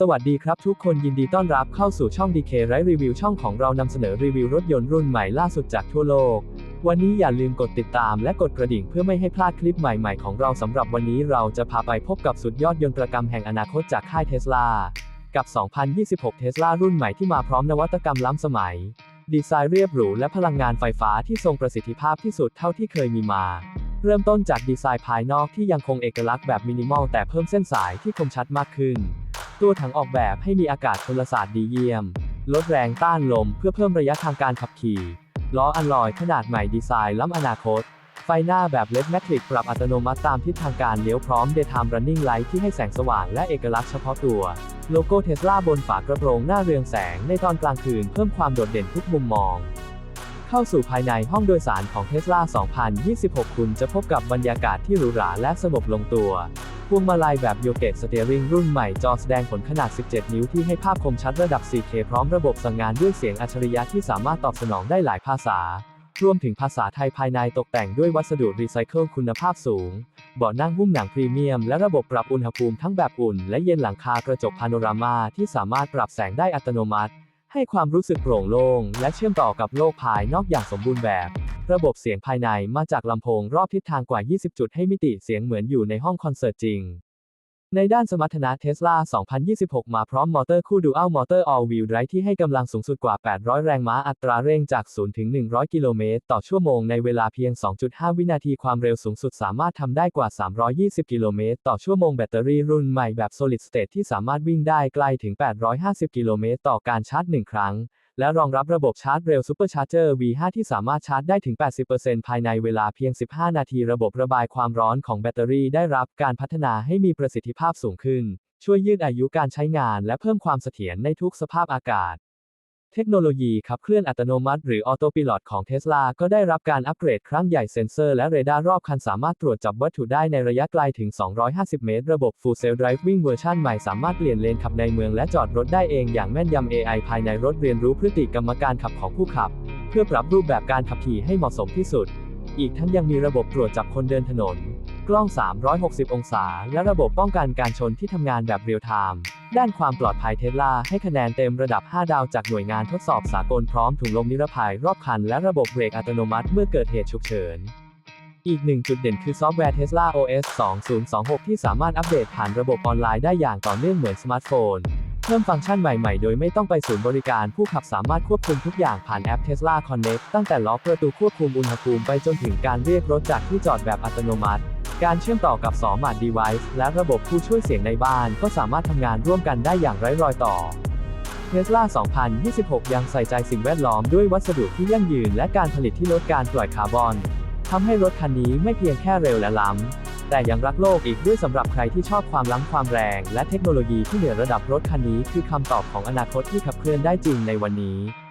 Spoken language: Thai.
สวัสดีครับทุกคนยินดีต้อนรับเข้าสู่ช่อง DK ไรรีวิวช่องของเรานำเสนอรีวิวรถยนต์รุ่นใหม่ล่าสุดจากทั่วโลก วันนี้อย่าลืมกดติดตามและกดกระดิ่งเพื่อไม่ให้พลาดคลิปใหม่ๆของเราสำหรับวันนี้เราจะพาไปพบกับสุดยอดยนตรกรรมแห่งอนาคตจากค่ายเทสลากับ 2026 เทสลารุ่นใหม่ที่มาพร้อมนวัตกรรมล้ำสมัย ดีไซน์เรียบหรูและพลังงานไฟฟ้าที่ทรงประสิทธิภาพที่สุดเท่าที่เคยมีมา เริ่มต้นจากดีไซน์ภายนอกที่ยังคงเอกลักษณ์แบบมินิมอลแต่เพิ่มเส้นสายที่คมชัดมากขึ้น ตัวถังออกแบบให้มีอากาศพลศาสตร์ดีเยี่ยม ลดแรงต้านลมเพื่อเพิ่มระยะทางการขับขี่ ล้ออัลลอยขนาดใหม่ดีไซน์ล้ำอนาคต ไฟหน้าแบบเลดแมทริกปรับอัตโนมัติตามทิศทางการเลี้ยวพร้อม Daytime Running Light ที่ให้แสงสว่างและเอกลักษณ์เฉพาะตัว โลโก้เทสลาบนฝากระโปรงหน้าเรืองแสงในตอนกลางคืนเพิ่มความโดดเด่นทุกมุมมอง เข้าสู่ภายในห้องโดยสารของ Tesla 2026 คุณจะพบกับบรรยากาศที่หรูหราและสงบลงตัว พวงมาลัยแบบโยเกตสเตียริงรุ่นใหม่จอแสดงผลขนาด 17 นิ้วที่ให้ภาพคมชัดระดับ 4K พร้อมระบบสั่งงานด้วยเสียงอัจฉริยะที่สามารถตอบสนองได้หลายภาษารวมถึงภาษาไทยภายในตกแต่งด้วยวัสดุรีไซเคิลคุณภาพสูง เบาะนั่งหุ้มหนังพรีเมียม และระบบปรับอุณหภูมิทั้งแบบอุ่น และเย็นหลังคากระจกพาโนรามาที่สามารถปรับแสงได้อัตโนมัติ ให้ความรู้สึกโปร่งโล่งและเชื่อมต่อกับโลกภายนอกอย่างสมบูรณ์แบบ ระบบเสียงภายในมาจากลำโพงรอบทิศทางกว่า 20 จุดให้มิติเสียงเหมือนอยู่ในห้องคอนเสิร์ตจริง ในด้านสมรรถนะเทสลา 2026 มาพร้อมมอเตอร์คู่ Dual Motor All Wheel Drive ที่ให้กำลังสูงสุดกว่า 800 แรงม้าอัตราเร่งจาก 0 ถึง 100 กิโลเมตร ต่อชั่วโมงในเวลาเพียง 2.5 วินาทีความเร็วสูงสุดสามารถทำได้กว่า 320 กิโลเมตร ต่อชั่วโมงแบตเตอรี่รุ่นใหม่แบบ Solid State ที่สามารถวิ่งได้ไกลถึง 850 กิโลเมตร ต่อการชาร์จ 1 ครั้ง และรองรับระบบชาร์จเร็ว Supercharger V5 ที่สามารถชาร์จได้ถึง 80%ภายในเวลาเพียง 15 นาที ระบบระบายความร้อนของแบตเตอรี่ได้รับการพัฒนาให้มีประสิทธิภาพสูงขึ้น ช่วยยืดอายุการใช้งานและเพิ่มความเสถียรในทุกสภาพอากาศ เทคโนโลยีขับเคลื่อนอัตโนมัติ หรือออโต i ิล t ของ Tesla ก็ได้รับการอัปเกรดครั้งใหญ่เซ็นเซอร์และเรดาร์รอบคันสามารถตรวจจับวัตถุได้ในระยะไกลถึง 250 เมตร ระบบ Full Self Driving เวอร์ชันใหม่สามารถเปลี่ยนเลนขับในเมืองและจอดรถได้เองอย่างแม่นยำ AI ภายในรถเรียนรู้พฤติกรรมการขับของผู้ขับ เพื่อปรับรูปแบบการขับขี่ให้เหมาะสมที่สุด อีกทั้งยังมีระบบตรวจจับคนเดินถนน กล้อง 360 องศา และระบบป้องกันการชนที่ทำงานแบบเรียลไทม์ ด้านความปลอดภัยเทสลาให้คะแนนเต็มระดับ 5 ดาวจากหน่วยงานทดสอบสากลพร้อมถุงลมนิรภัยรอบคันและระบบเบรกอัตโนมัติเมื่อเกิดเหตุฉุกเฉิน อีกหนึ่งจุดเด่นคือซอฟต์แวร์ Tesla OS 2026 ที่สามารถอัปเดตผ่านระบบออนไลน์ได้อย่างต่อเนื่องเหมือนสมาร์ทโฟน เพิ่มฟังก์ชันใหม่ๆ โดยไม่ต้องไปศูนย์บริการผู้ขับสามารถควบคุมทุกอย่างผ่านแอป Tesla Connect ตั้งแต่ล็อกประตูควบคุมอุณหภูมิไปจนถึงการเรียกรถจากที่จอดแบบอัตโนมัติ การเชื่อมต่อกับ2 Smart Device และระบบผู้ช่วยเสียงในบ้านก็สามารถทำงานร่วมกันได้อย่างไร้รอยต่อ Tesla 2026 ยังใส่ใจสิ่งแวดล้อมด้วยวัสดุที่ยั่งยืนและการผลิตที่ลดการปล่อยคาร์บอนทำให้รถคันนี้ไม่เพียงแค่เร็วและล้ำ แต่ยังรักโลกอีกด้วยสำหรับใครที่ชอบความล้ำความแรง และเทคโนโลยีที่เหนือระดับรถคันนี้คือคำตอบของอนาคตที่ขับเคลื่อนได้จริงในวันนี้